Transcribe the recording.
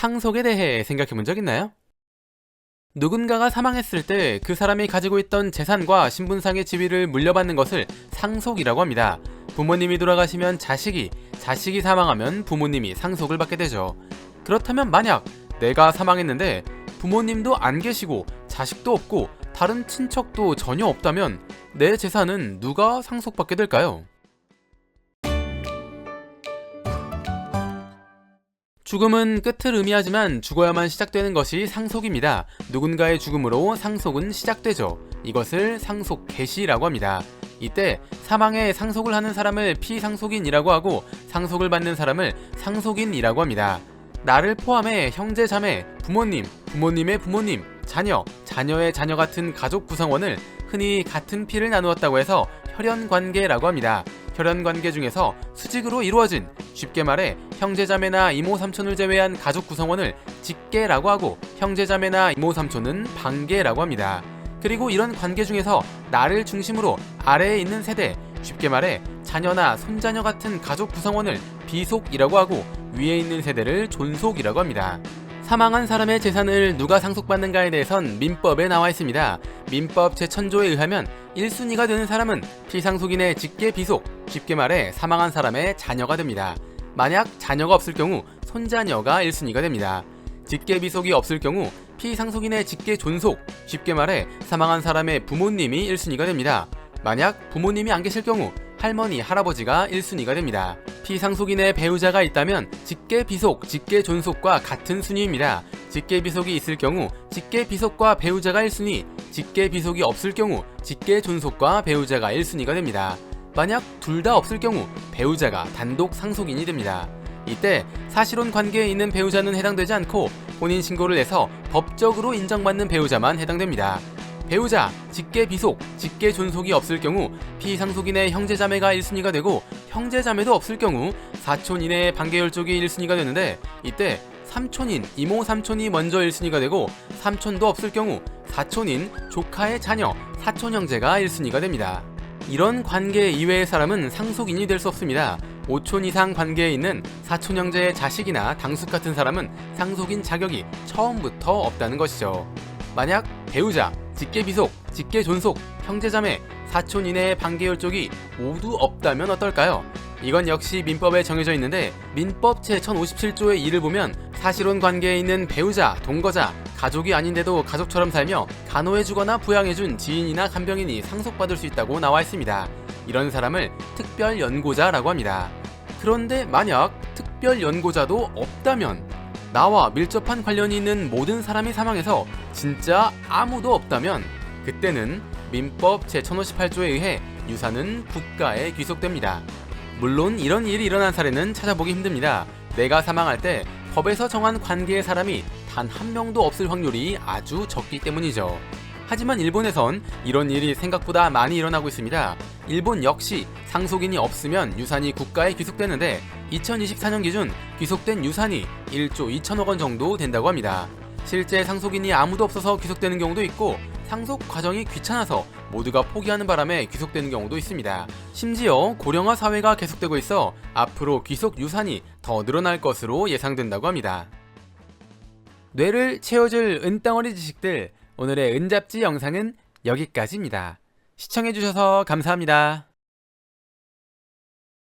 상속에 대해 생각해 본 적 있나요? 누군가가 사망했을 때 그 사람이 가지고 있던 재산과 신분상의 지위를 물려받는 것을 상속이라고 합니다. 부모님이 돌아가시면 자식이, 자식이 사망하면 부모님이 상속을 받게 되죠. 그렇다면 만약 내가 사망했는데 부모님도 안 계시고 자식도 없고 다른 친척도 전혀 없다면 내 재산은 누가 상속받게 될까요? 죽음은 끝을 의미하지만 죽어야만 시작되는 것이 상속입니다. 누군가의 죽음으로 상속은 시작되죠. 이것을 상속 개시라고 합니다. 이때 사망에 상속을 하는 사람을 피상속인이라고 하고 상속을 받는 사람을 상속인이라고 합니다. 나를 포함해 형제 자매, 부모님, 부모님의 부모님, 자녀, 자녀의 자녀 같은 가족 구성원을 흔히 같은 피를 나누었다고 해서 혈연 관계라고 합니다. 혈연 관계 중에서 수직으로 이루어진 쉽게 말해 형제자매나 이모 삼촌을 제외한 가족 구성원을 직계라고 하고 형제자매나 이모 삼촌은 반계라고 합니다. 그리고 이런 관계 중에서 나를 중심으로 아래에 있는 세대, 쉽게 말해 자녀나 손자녀 같은 가족 구성원을 비속이라고 하고 위에 있는 세대를 존속이라고 합니다. 사망한 사람의 재산을 누가 상속받는가에 대해선 민법에 나와 있습니다. 민법 제10조에 의하면 1순위가 되는 사람은 피상속인의 직계 비속, 쉽게 말해 사망한 사람의 자녀가 됩니다. 만약 자녀가 없을 경우 손자녀가 1순위가 됩니다. 직계 비속이 없을 경우 피상속인의 직계 존속, 쉽게 말해 사망한 사람의 부모님이 1순위가 됩니다. 만약 부모님이 안 계실 경우 할머니, 할아버지가 1순위가 됩니다. 피상속인의 배우자가 있다면 직계 비속, 직계 존속과 같은 순위입니다. 직계 비속이 있을 경우 직계 비속과 배우자가 1순위, 직계 비속이 없을 경우 직계 존속과 배우자가 1순위가 됩니다. 만약 둘 다 없을 경우 배우자가 단독 상속인이 됩니다. 이때 사실혼 관계에 있는 배우자는 해당되지 않고 혼인 신고를 해서 법적으로 인정받는 배우자만 해당됩니다. 배우자, 직계 비속, 직계 존속이 없을 경우 피상속인의 형제자매가 1순위가 되고 형제자매도 없을 경우 사촌 이내의 반계혈족이 1순위가 되는데 이때 삼촌인 이모 삼촌이 먼저 1순위가 되고 삼촌도 없을 경우 사촌인 조카의 자녀 사촌 형제가 1순위가 됩니다. 이런 관계 이외의 사람은 상속인이 될 수 없습니다. 5촌 이상 관계에 있는 사촌 형제의 자식이나 당숙 같은 사람은 상속인 자격이 처음부터 없다는 것이죠. 만약 배우자, 직계 비속, 직계 존속, 형제자매, 사촌 이내의 반계혈족이 모두 없다면 어떨까요? 이건 역시 민법에 정해져 있는데 민법 제1057조의 2를 보면 사실혼 관계에 있는 배우자, 동거자, 가족이 아닌데도 가족처럼 살며 간호해주거나 부양해준 지인이나 간병인이 상속받을 수 있다고 나와 있습니다. 이런 사람을 특별 연고자라고 합니다. 그런데 만약 특별 연고자도 없다면 나와 밀접한 관련이 있는 모든 사람이 사망해서 진짜 아무도 없다면 그때는 민법 제1058조에 의해 유산은 국가에 귀속됩니다. 물론 이런 일이 일어난 사례는 찾아보기 힘듭니다. 내가 사망할 때 법에서 정한 관계의 사람이 단 한 명도 없을 확률이 아주 적기 때문이죠. 하지만 일본에선 이런 일이 생각보다 많이 일어나고 있습니다. 일본 역시 상속인이 없으면 유산이 국가에 귀속되는데 2024년 기준 귀속된 유산이 1조 2천억 원 정도 된다고 합니다. 실제 상속인이 아무도 없어서 귀속되는 경우도 있고 상속 과정이 귀찮아서 모두가 포기하는 바람에 귀속되는 경우도 있습니다. 심지어 고령화 사회가 계속되고 있어 앞으로 귀속 유산이 더 늘어날 것으로 예상된다고 합니다. 뇌를 채워줄 은덩어리 지식들 오늘의 은잡지 영상은 여기까지입니다. 시청해주셔서 감사합니다.